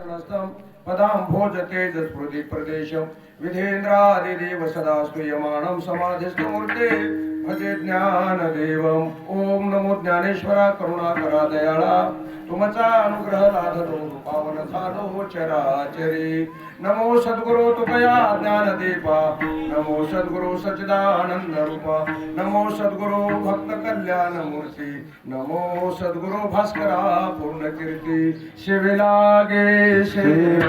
पदां भोजते जस्मृति प्रदेशं विधेन्द्रादिदेव सदा स्तूयमानं समाधिस्थमूर्ते। भजे ज्ञान ज्ञानदेवम्। ओम नमो ज्ञानेश्वरा करुणा करा दयाळा। तुमचा अनुग्रह लाधतो पावन झालो चराचरी। नमो सद्गुरु तुकया ज्ञानदीपा। नमो सद्गुरु सचिदानंद रूपा। नमो सद्गुरु भक्त कल्याण मूर्ती। नमो सद्गुरु भास्करा पूर्ण कीर्ती शिवेला गे शिव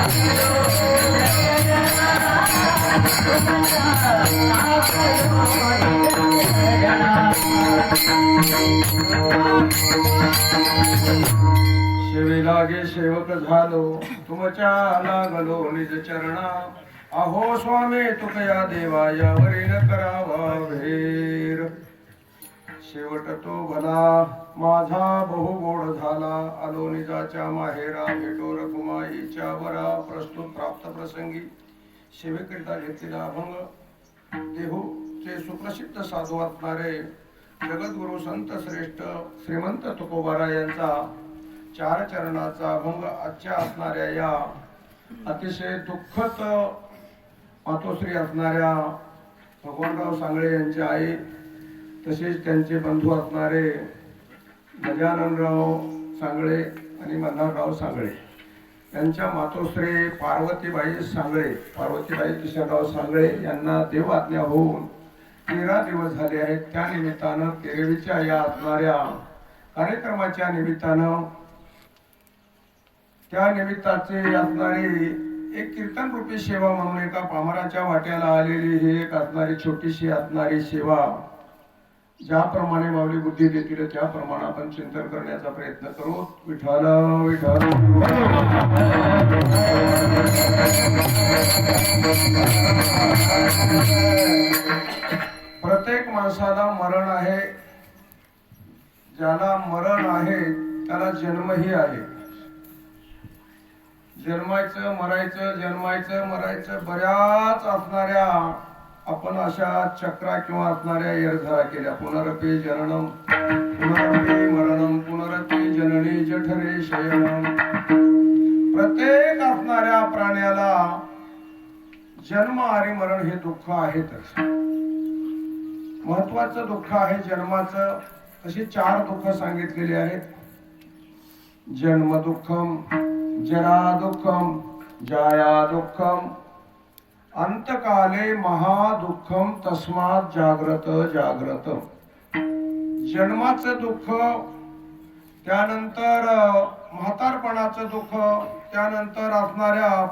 I'm शिवे लागे सेवक झालो तुमच्या लागलो निज चरणा. अहो स्वामी तुकया देवा यावरी न करावा भेर शेवट तो भला माझा बहु गोड झाला. आलो निजाच्या माहेरा भेटो कुमाईच्या वरा प्रस्तुत प्राप्त प्रसंगी. सेवेकरिता घेतलेला अभंग. देहूचे सुप्रसिद्ध साधू असणारे जगद्गुरु संत श्रेष्ठ श्रीमंत तुकोबारा यांचा चार चरणाचा अभंग आजच्या असणाऱ्या या अतिशय दुःखद मातोश्री असणाऱ्या भगवानराव सांगळे यांचे आई तसेच त्यांचे बंधू असणारे गजाननराव सांगळे आणि मल्हारराव सांगळे. यांच्या मातोश्री पार्वतीबाई सांगळे पार्वतीबाई किशनराव सांगळे यांना देव आज्ञा होऊन तेरा दिवस झाले आहेत. त्या निमित्तानं केळवीच्या या असणाऱ्या कार्यक्रमाच्या निमित्तानं त्या निमित्ताचे असणारी एक कीर्तन रूपी सेवा म्हणून एका पामराच्या वाट्याला आलेली ही एक असणारी छोटीशी असणारी सेवा. ज्याप्रमाणे माऊली बुद्धी देतील त्याप्रमाणे आपण चिंतन करण्याचा प्रयत्न करू. विठाल विठाल माणसाला मरण आहे. ज्याला मरण आहे त्याला जन्मही आहे. जन्मायचं मरायचं जन्मायचं मरायचं बऱ्याच असणाऱ्या आपण अशा चक्रा किंवा असणाऱ्या येरझरा केल्या. पुनरपी जननम पुनरपी मरणम पुनरपी जननी जठरे शयनम. प्रत्येक असणाऱ्या प्राण्याला जन्म आणि मरण हे दुःख आहेतच महत्वाचं दुःख आहे जन्माचं. अशी चार दुःख सांगितलेली आहेत. जन्म दुःखम जरा दुःखम जाया दुःखम. अंतकाले महादुःखम तस्मात जाग्रत जाग्रत. जन्माचं दुःख त्यानंतर म्हातारपणाचं दुःख त्यानंतर असणाऱ्या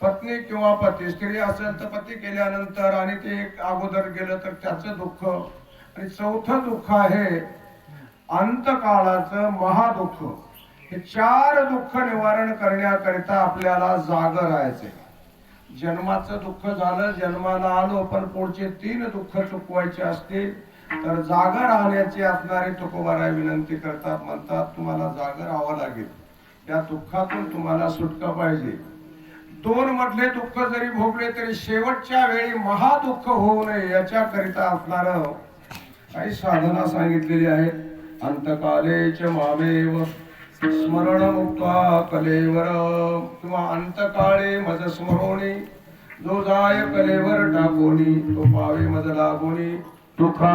पत्नी किंवा पती स्त्री असेल तर पती केल्यानंतर आणि ते एक अगोदर गेलं तर त्याचं दुःख. आणि चौथं दुःख आहे अंतकाळाचं महादुःख. हे चार दुःख निवारण करण्याकरिता आपल्याला जाग राहायचे जन्माचं दुःख झालं जन्माला आलो पण पुढचे तीन दुःख चुकवायचे असतील तर जाग राहण्याची असणारे तुकोबारा विनंती करतात म्हणतात तुम्हाला जाग राहावं लागेल. या दुःखातून तुम्हाला सुटका पाहिजे. दोन मधले दुःख जरी भोगले तरी शेवटच्या वेळी महादुःख होऊ नये याच्याकरिता असणार काही साधना सांगितलेली आहेत. अंतकालेच मामेव स्मरण मुक्ता कलेवर किंवा अंतकाळे मज स्मरोणी जो जाय कलेवर टाकोनी तो पावे मज लागोनी तुका